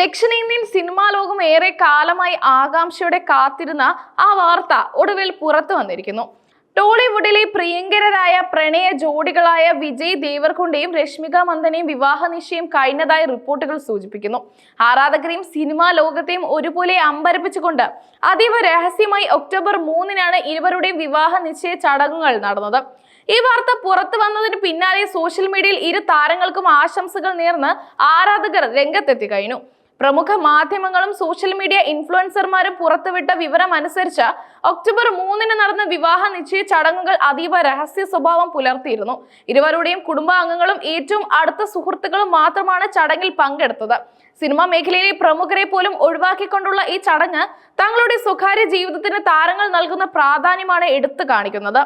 ദക്ഷിണേന്ത്യൻ സിനിമാ ലോകം ഏറെ കാലമായി ആകാംക്ഷയോടെ കാത്തിരുന്ന ആ വാർത്ത ഒടുവിൽ പുറത്തു വന്നിരിക്കുന്നു. ടോളിവുഡിലെ പ്രിയങ്കരരായ പ്രണയ ജോഡികളായ വിജയ് ദേവർകൊണ്ടയും രശ്മിക മന്ദനയും വിവാഹ നിശ്ചയം കഴിഞ്ഞതായി റിപ്പോർട്ടുകൾ സൂചിപ്പിക്കുന്നു. ആരാധകരെയും സിനിമാ ലോകത്തെയും ഒരുപോലെ അമ്പരപ്പിച്ചുകൊണ്ട് അതീവ രഹസ്യമായി ഒക്ടോബർ മൂന്നിനാണ് ഇരുവരുടെയും വിവാഹ നിശ്ചയ ചടങ്ങുകൾ നടന്നത്. ഈ വാർത്ത പുറത്തു വന്നതിന് പിന്നാലെ സോഷ്യൽ മീഡിയയിൽ ഇരു താരങ്ങൾക്കും ആശംസകൾ നേർന്ന് ആരാധകർ രംഗത്തെത്തി കഴിഞ്ഞു. പ്രമുഖ മാധ്യമങ്ങളും സോഷ്യൽ മീഡിയ ഇൻഫ്ലുവൻസർമാരും പുറത്തുവിട്ട വിവരം അനുസരിച്ച് ഒക്ടോബർ മൂന്നിന് നടന്ന വിവാഹ നിശ്ചയ ചടങ്ങുകൾ അതീവ രഹസ്യ സ്വഭാവം പുലർത്തിയിരുന്നു. ഇരുവരുടെയും കുടുംബാംഗങ്ങളും ഏറ്റവും അടുത്ത സുഹൃത്തുക്കളും മാത്രമാണ് ചടങ്ങിൽ പങ്കെടുത്തത്. സിനിമാ മേഖലയിലെ പ്രമുഖരെ പോലും ഒഴിവാക്കിക്കൊണ്ടുള്ള ഈ ചടങ്ങ് തങ്ങളുടെ സ്വകാര്യ ജീവിതത്തിന് താരങ്ങൾ നൽകുന്ന പ്രാധാന്യമാണ് എടുത്തു കാണിക്കുന്നത്.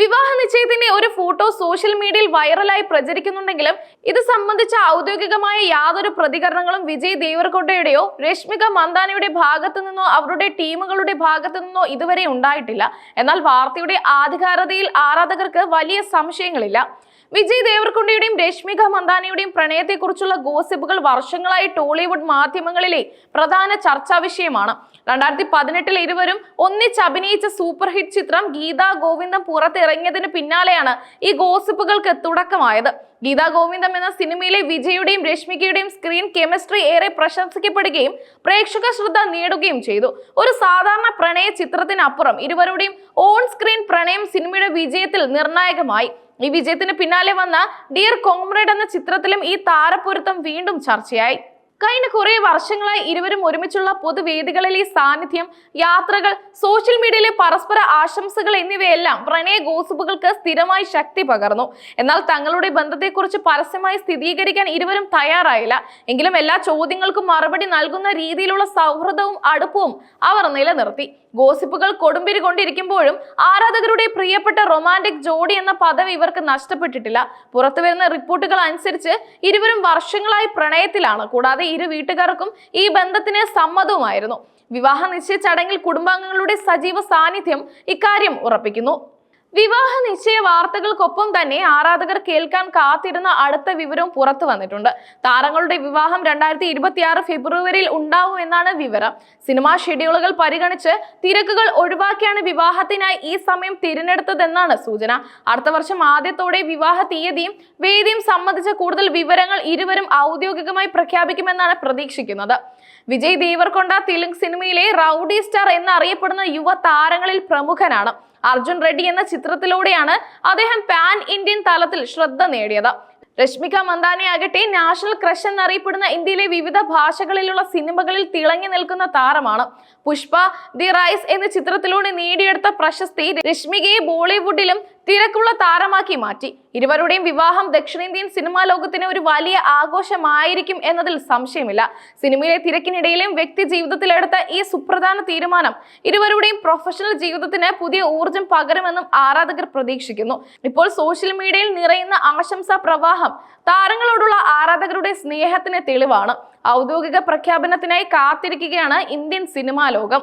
വിവാഹ നിശ്ചയത്തിന്റെ ഒരു ഫോട്ടോ സോഷ്യൽ മീഡിയയിൽ വൈറലായി പ്രചരിക്കുന്നുണ്ടെങ്കിലും ഇത് സംബന്ധിച്ച ഔദ്യോഗികമായ യാതൊരു പ്രതികരണങ്ങളും വിജയ് ദേവർകോട്ടയുടെയോ രശ്മിക മന്ദാനയുടെ ഭാഗത്തു നിന്നോ അവരുടെ ടീമുകളുടെ ഭാഗത്തു നിന്നോ ഇതുവരെ ഉണ്ടായിട്ടില്ല. എന്നാൽ വാർത്തയുടെ ആധികാരതയിൽ ആരാധകർക്ക് വലിയ സംശയങ്ങളില്ല. വിജയ് ദേവർകൊണ്ടയുടെയും രശ്മിക മന്ദാനയുടെയും പ്രണയത്തെക്കുറിച്ചുള്ള ഗോസിപ്പുകൾ വർഷങ്ങളായി ടോളിവുഡ് മാധ്യമങ്ങളിലെ പ്രധാന ചർച്ചാ വിഷയമാണ്. രണ്ടായിരത്തി പതിനെട്ടിൽ ഇരുവരും ഒന്നിച്ച് അഭിനയിച്ച സൂപ്പർ ഹിറ്റ് ചിത്രം ഗീതാ ഗോവിന്ദം പുറത്തിറങ്ങിയതിന് പിന്നാലെയാണ് ഈ ഗോസിപ്പുകൾക്ക് തുടക്കമായത്. ഗീതാ ഗോവിന്ദം എന്ന സിനിമയിലെ വിജയുടെയും രശ്മികയുടെയും സ്ക്രീൻ കെമിസ്ട്രി ഏറെ പ്രശംസിക്കപ്പെടുകയും പ്രേക്ഷക ശ്രദ്ധ നേടുകയും ചെയ്തു. ഒരു സാധാരണ പ്രണയ ചിത്രത്തിനപ്പുറം ഇരുവരുടെയും ഓൺ സ്ക്രീൻ പ്രണയം സിനിമയുടെ വിജയത്തിൽ നിർണായകമായി. ഈ വിജയത്തിന് പിന്നാലെ വന്ന ഡിയർ കോംറേഡ് എന്ന ചിത്രത്തിലും ഈ താരപ്പൊരുത്തം വീണ്ടും ചർച്ചയായി. കഴിഞ്ഞ കുറെ വർഷങ്ങളായി ഇരുവരും ഒരുമിച്ചുള്ള പൊതുവേദികളിലെ സാന്നിധ്യം യാത്രകൾ സോഷ്യൽ മീഡിയയിലെ പരസ്പര ആശംസകൾ എന്നിവയെല്ലാം പ്രണയ ഗോസിപ്പുകൾക്ക് സ്ഥിരമായി ശക്തി പകർന്നു. എന്നാൽ തങ്ങളുടെ ബന്ധത്തെക്കുറിച്ച് പരസ്യമായി സ്ഥിരീകരിക്കാൻ ഇരുവരും തയ്യാറായില്ല. എങ്കിലും എല്ലാ ചോദ്യങ്ങൾക്കും മറുപടി നൽകുന്ന രീതിയിലുള്ള സൗഹൃദവും അടുപ്പവും അവർ നിലനിർത്തി. ഗോസിപ്പുകൾ കൊടുമ്പിരി കൊണ്ടിരിക്കുമ്പോഴും ആരാധകരുടെ പ്രിയപ്പെട്ട റൊമാന്റിക് ജോഡി എന്ന പദവി ഇവർക്ക് നഷ്ടപ്പെട്ടിട്ടില്ല. പുറത്തുവരുന്ന റിപ്പോർട്ടുകൾ അനുസരിച്ച് ഇരുവരും വർഷങ്ങളായി പ്രണയത്തിലാണ്. കൂടാതെ ഇരു വീട്ടുകാർക്കും ഈ ബന്ധത്തിന് സമ്മതവുമായിരുന്നു. വിവാഹ നിശ്ചയ ചടങ്ങിൽ കുടുംബാംഗങ്ങളുടെ സജീവ സാന്നിധ്യം ഇക്കാര്യം ഉറപ്പിക്കുന്നു. വിവാഹ നിശ്ചയ വാർത്തകൾക്കൊപ്പം തന്നെ ആരാധകർ കേൾക്കാൻ കാത്തിരുന്ന അടുത്ത വിവരവും പുറത്തു വന്നിട്ടുണ്ട്. താരങ്ങളുടെ വിവാഹം രണ്ടായിരത്തി ഇരുപത്തിയാറ് ഫെബ്രുവരിയിൽ ഉണ്ടാവും എന്നാണ് വിവരം. സിനിമാ ഷെഡ്യൂളുകൾ പരിഗണിച്ച് തിരക്കുകൾ ഒഴിവാക്കിയാണ് വിവാഹത്തിനായി ഈ സമയം തിരഞ്ഞെടുത്തതെന്നാണ് സൂചന. അടുത്ത വർഷം ആദ്യത്തോടെ വിവാഹ തീയതിയും വേദിയും സംബന്ധിച്ച കൂടുതൽ വിവരങ്ങൾ ഇരുവരും ഔദ്യോഗികമായി പ്രഖ്യാപിക്കുമെന്നാണ് പ്രതീക്ഷിക്കുന്നത്. വിജയ് ദേവർകൊണ്ട തെലുങ്ക് സിനിമയിലെ റൗഡി സ്റ്റാർ എന്നറിയപ്പെടുന്ന യുവ താരങ്ങളിൽ പ്രമുഖനാണ്. അർജുൻ റെഡ്ഡി എന്ന ചിത്രത്തിലൂടെയാണ് അദ്ദേഹം പാൻ ഇന്ത്യൻ തലത്തിൽ ശ്രദ്ധ നേടിയത്. രശ്മിക മന്ദാനെ ആകട്ടെ നാഷണൽ ക്രഷ് എന്നറിയപ്പെടുന്ന ഇന്ത്യയിലെ വിവിധ ഭാഷകളിലുള്ള സിനിമകളിൽ തിളങ്ങി നിൽക്കുന്ന താരമാണ്. പുഷ്പ ദി റൈസ് എന്ന ചിത്രത്തിലൂടെ നേടിയെടുത്ത പ്രശസ്തി രശ്മികയെ ബോളിവുഡിലും തിരക്കുള്ള താരമാക്കി മാറ്റി. ഇരുവരുടെയും വിവാഹം ദക്ഷിണേന്ത്യൻ സിനിമാ ലോകത്തിന് ഒരു വലിയ ആഘോഷമായിരിക്കും എന്നതിൽ സംശയമില്ല. സിനിമയിലെ തിരക്കിനിടയിലും വ്യക്തി ജീവിതത്തിലെടുത്ത ഈ സുപ്രധാന തീരുമാനം ഇരുവരുടെയും പ്രൊഫഷണൽ ജീവിതത്തിന് പുതിയ ഊർജം പകരുമെന്നും ആരാധകർ പ്രതീക്ഷിക്കുന്നു. ഇപ്പോൾ സോഷ്യൽ മീഡിയയിൽ നിറയുന്ന ആശംസാ പ്രവാഹം താരങ്ങളോടുള്ള ആരാധകരുടെ സ്നേഹത്തിന് തെളിവാണ്. ഔദ്യോഗിക പ്രഖ്യാപനത്തിനായി കാത്തിരിക്കുകയാണ് ഇന്ത്യൻ സിനിമാ ലോകം.